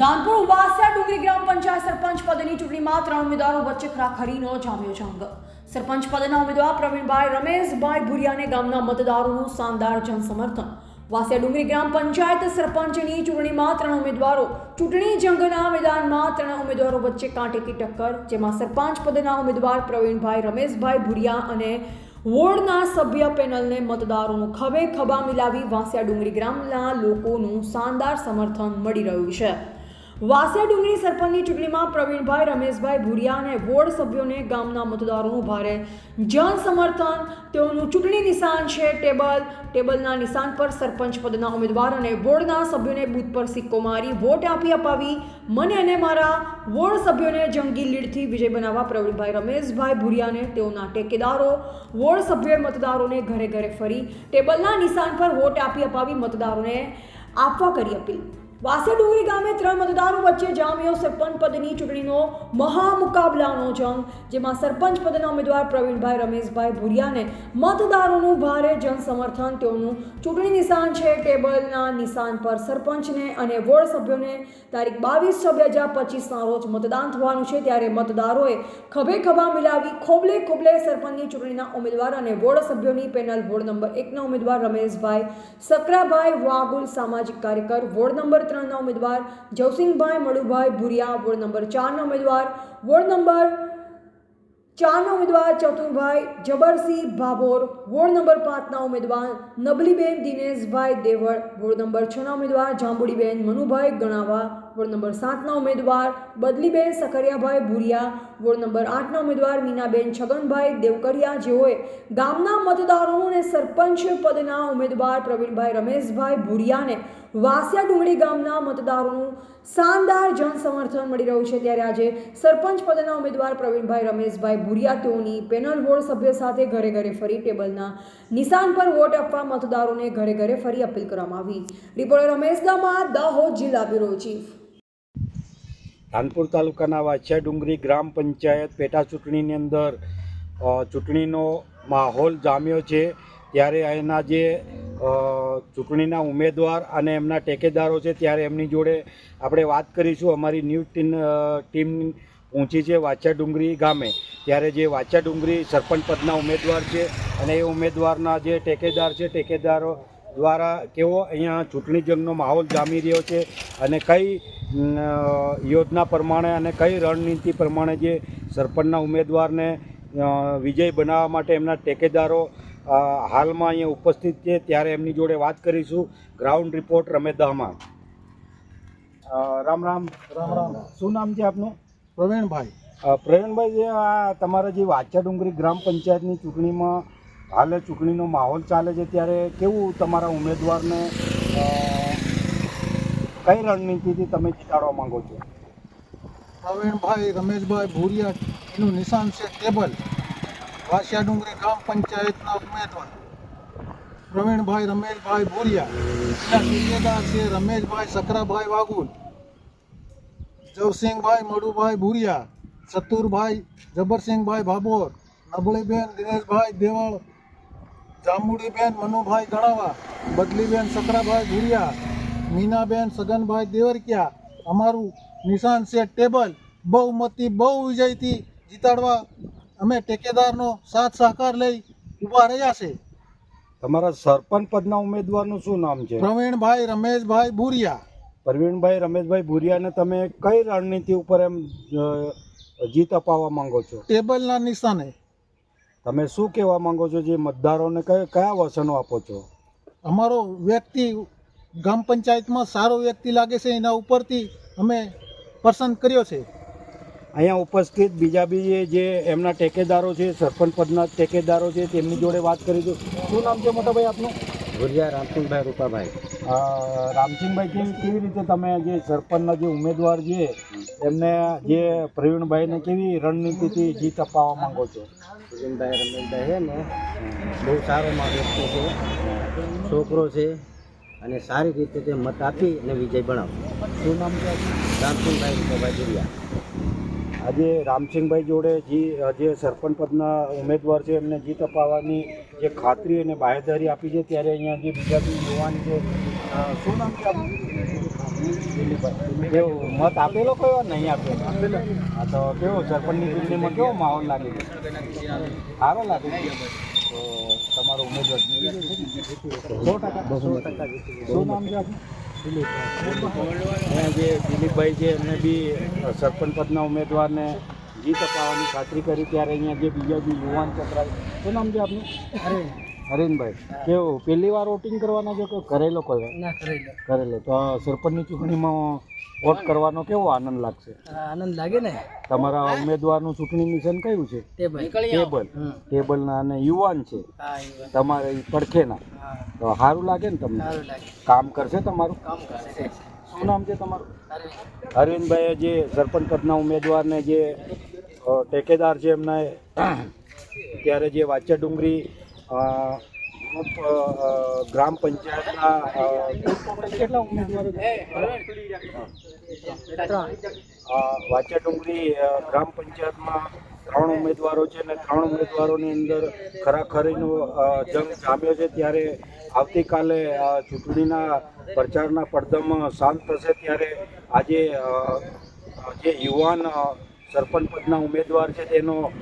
ધાનપુર વાસિયા ડુંગરી ગ્રામ પંચાયત સરપંચ પદની ચૂંટણીમાં ત્રણ ઉમેદવારો વચ્ચે ખરાખરીનો જામ્યો જંગ. સરપંચ પદના ઉમેદવાર પ્રવીણભાઈ રમેશભાઈ ભુરિયાને ગામના મતદારોનું શાનદાર જનસમર્થન. વાસિયા ડુંગરી ગ્રામ પંચાયત સરપંચની ચૂંટણીમાં ત્રણ ઉમેદવારો ચૂંટણી જંગના મેદાનમાં ત્રણ ઉમેદવારો વચ્ચે કાંટેકી ટક્કર, જેમાં સરપંચ પદના ઉમેદવાર પ્રવીણભાઈ રમેશભાઈ ભુરિયા અને વોર્ડના સભ્ય પેનલને મતદારોનું ખભે ખભા મિલાવી વાંસિયા ડુંગરી ગ્રામના લોકોનું શાનદાર સમર્થન મળી રહ્યું છે. વાસિયા ડુંગરી સરપંચની ચૂંટણીમાં પ્રવીણભાઈ, રમેશભાઈ ભુરિયા અને વોર્ડ સભ્યોને ગામના મતદારોનું ભારે જન સમર્થન તેઓનું ચૂંટણી નિશાન છે ટેબલ. ટેબલના નિશાન પર સરપંચ પદના ઉમેદવાર અને વોર્ડના સભ્યોને બૂથ પર સિક્કો મારી વોટ આપી અપાવી. મને અને મારા વોર્ડ સભ્યોને જંગી લીડથી વિજય બનાવવા પ્રવીણભાઈ, રમેશભાઈ ભુરિયાને તેઓના ટેકેદારો. વોર્ડ સભ્યોએ મતદારોને ઘરે ઘરે ફરી ટેબલના નિશાન પર વોટ આપી અપાવી મતદારોને આપવા કરી અપીલ. વાસિયા ગામે ત્રણ મતદારો વચ્ચે જામ્યો. સરપંચ પદની ચૂંટણીનો મહામુકાબલાનો જંગ, જેમાં સરપંચ પદના ઉમેદવાર પ્રવીણભાઈ રમેશભાઈ ભુરિયાને મતદારોનું ભારે જનસમર્થન તેઓનું ચૂંટણી નિશાન છે. ટેબલના નિશાન પર સરપંચને અને વોર્ડ સભ્યોને તારીખ બાવીસ છ બે હજાર પચીસના રોજ મતદાન થવાનું છે. ત્યારે મતદારોએ ખભે ખભા મિલાવી ખોબલે ખોબલે સરપંચની ચૂંટણીના ઉમેદવાર અને વોર્ડ સભ્યોની પેનલ વોર્ડ નંબર એકના ઉમેદવાર રમેશભાઈ સકરાભાઈ વાગુલ સામાજિક કાર્યકર વોર્ડ નંબર ત્રણના ઉમેદવાર જવસિંહભાઈ મળુભાઈ ભુરિયા વોર્ડ નંબર ચારના ઉમેદવાર. વોર્ડ નંબર ચારના ઉમેદવાર ચતુરભાઈ જબરસિંહ ભાભોર, વોર્ડ નંબર પાંચના ઉમેદવાર નબલીબેન દિનેશભાઈ દેવળ, વોર્ડ નંબર છના ઉમેદવાર જાંબુડીબેન મનુભાઈ ગણાવા, વોર્ડ નંબર સાતના ઉમેદવાર બદલીબેન સકરિયાભાઈ ભુરિયા, વોર્ડ નંબર આઠના ઉમેદવાર મીનાબેન છગનભાઈ દેવકરિયા જેઓએ ગામના મતદારોનું અને સરપંચ પદના ઉમેદવાર પ્રવીણભાઈ રમેશભાઈ ભુરિયાને વાસિયા ડુંગળી ગામના મતદારોનું શાનદાર જનસમર્થન મળી રહ્યું છે ત્યારે આજે સરપંચ પદના ઉમેદવાર પ્રવીણભાઈ રમેશભાઈ ભુરિયા તેઓની પેનલ વોર્ડ સભ્ય સાથે ઘરે ઘરે ફરી ટેબલના નિશાન પર વોટ આપવા મતદારોને ઘરે ઘરે ફરી અપીલ કરવામાં આવી. રિપોર્ટર રમેશ દામા દાહોદ જિલ્લા બ્યુરો ચીફ. ધાનપુર તાલુકાના વાછિયા ડુંગરી ગ્રામ પંચાયત પેટા ચૂંટણીની અંદર ચૂંટણીનો માહોલ જામ્યો છે. ત્યારે અહીંના જે ચૂંટણીના ઉમેદવાર અને એમના ટેકેદારો છે, ત્યારે એમની જોડે આપણે વાત કરીશું. અમારી ન્યૂઝ ટીમ ટીમ પહોંચી છે વાચા ડુંગરી ગામે. ત્યારે જે વાચા ડુંગરી સરપંચ પદના ઉમેદવાર છે અને એ ઉમેદવારના જે ટેકેદાર છે, ટેકેદારો દ્વારા કેવો અહીંયા ચૂંટણી જંગનો માહોલ જામી રહ્યો છે અને કઈ યોજના પ્રમાણે અને કઈ રણનીતિ પ્રમાણે જે સરપંચના ઉમેદવારને વિજય બનાવવા માટે એમના ટેકેદારો હાલમાં અહીંયા ઉપસ્થિત છે ત્યારે એમની જોડે વાત કરીશું. ગ્રાઉન્ડ રિપોર્ટ રમેશ દહમાં રામ રામ. રામ રામ. શું નામ છે આપનું? પ્રવીણભાઈ. પ્રવીણભાઈ જે આ તમારા જે વાચા ડુંગરી ગ્રામ પંચાયતની ચૂંટણીમાં હાલે ચૂંટણીનો માહોલ ચાલે છે ત્યારે કેવું તમારા ઉમેદવારને કઈ રણનીતિથી તમે જીતાડવા માંગો છો? પ્રવીણભાઈ રમેશભાઈ ભૂરિયા એનું નિશાન છે ટેબલ. વાસિયા ડુંગરી ગ્રામ પંચાયતના ઉમેદવાર પ્રવીણભાઈ રમેશભાઈ ભોરિયા સૂર્યદાર છે રમેશભાઈ સકરાભાઈ વાગુલ જવસિંહભાઈ મડુભાઈ ભૂરિયા ચતુરભાઈ જબરસિંહભાઈ ભાભોર, નબળીબેન દિનેશભાઈ દેવળ, જાંબુડીબેન મનુભાઈ ગણાવા, બદલીબેન સકરાભાઈ ભૂરિયા, મીનાબેન સગનભાઈ દેવરકિયા, અમારું નિશાન છે ટેબલ, બહુમતી બહુ વિજયથી જીતાડવા અમે ટેકેદારનો સાથ સહકાર લઈ ઊભા રહ્યા છે. તમારા સરપંચ પદના ઉમેદવારનું શું નામ છે? પ્રવીણભાઈ રમેશભાઈ ભૂરિયા. પ્રવીણભાઈ રમેશભાઈ ભુરિયાને તમે કઈ રણનીતિ ઉપર એમ જીત અપાવવા માંગો છો? ટેબલના નિશાને. તમે શું કહેવા માંગો છો જે મતદારોને કયા કયા વચનો આપો છો? અમારો વ્યક્તિ ગ્રામ પંચાયતમાં સારો વ્યક્તિ લાગે છે એના ઉપરથી અમે પસંદ કર્યો છે. અહીંયા ઉપસ્થિત બીજા બી જે એમના ટેકેદારો છે સરપંચ પદના ટેકેદારો છે તેમની જોડે વાત કરીશું શું નામ છે મોટાભાઈ આપનું? ભુરિયા રામસિંહભાઈ રૂપાભાઈ. રામસિંહભાઈ કેવી કેવી રીતે તમે જે સરપંચના જે ઉમેદવાર છે એમને જે પ્રવીણભાઈને કેવી રણનીતિથી જીત અપાવવા માંગો છો? પ્રવીણભાઈ રમેશભાઈ છે ને બહુ સારો માં છે છોકરો છે અને સારી રીતે તે મત આપી અને વિજય બનાવો શું નામ છે? રામસિંહભાઈ રૂપાભાઈ ભુરિયા આજે રામસિંહભાઈ જોડે જી જે સરપંચ પદના ઉમેદવાર છે એમને જીત અપાવવાની જે ખાતરી અને બાહેદારી આપી છે ત્યારે અહીંયા જે બીજા બી યુવાન છે શું નામ છે? મત આપેલો કયો નહીં આપેલો. હા તો કેવો? સરપંચની ચૂંટણીમાં કેવો માહોલ લાગે છે? સારો લાગે છે? તો તમારો ઉમેદવાર? સો ટકા સો ટકા શું નામ છે અહીંયા જે દિલીપભાઈ છે, એમને બી સરપંચ પદના ઉમેદવારને જીત અપાવવાની ખાતરી કરી, ત્યારે અહીંયા જે બીજા બી યુવાન ચક્રાય શું નામ છે આપનું? હરીનભાઈ કેવું? પહેલી વાર વોટિંગ કરવાના છો કે કરેલો કોઈ કરેલો તો સરપંચની ચૂંટણીમાં વોટ કરવાનો કેવો આનંદ લાગશે? આનંદ લાગે ને? તમારા ઉમેદવારનું ચૂંટણી મિશન કયું છે? ટેબલ. ટેબલ. ટેબલના અને યુવાન છે. તમારે પડખેના. તો સારું લાગે ને તમને? કામ કરશે તમારું? કામ કરશે. શું નામ છે તમારું? અરવિંદભાઈએ જે સરપંચ પદના ઉમેદવારને જે ટેકેદાર છે એમના ત્યારે જે વાચ્યા ડુંગરી ગ્રામ પંચાયતના કેટલા ઉમેદવારો ગ્રામ પંચાયતમાં ત્રણ ઉમેદવારો છે અને ત્રણ ઉમેદવારોની અંદર ખરાખરીનો જંગ જામ્યો છે. ત્યારે આવતીકાલે ચૂંટણીના પ્રચારના પડદમ શાંત થશે. ત્યારે આજે જે યુવાન સરપંચ પદના ઉમેદવાર છે, તેનો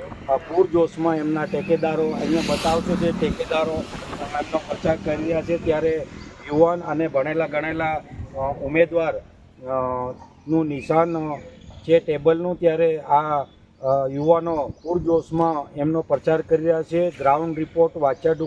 પૂરજોશમાં એમના ટેકેદારો અહીંયા બતાવશો જે ટેકેદારો એમનો પ્રચાર કરી રહ્યા છે, ત્યારે યુવાન અને ભણેલા ગણેલા ઉમેદવારનું નિશાન છે ટેબલનું ત્યારે આ યુવાનો પૂરજોશમાં એમનો પ્રચાર કરી રહ્યા છે. Ground report વાચ્યા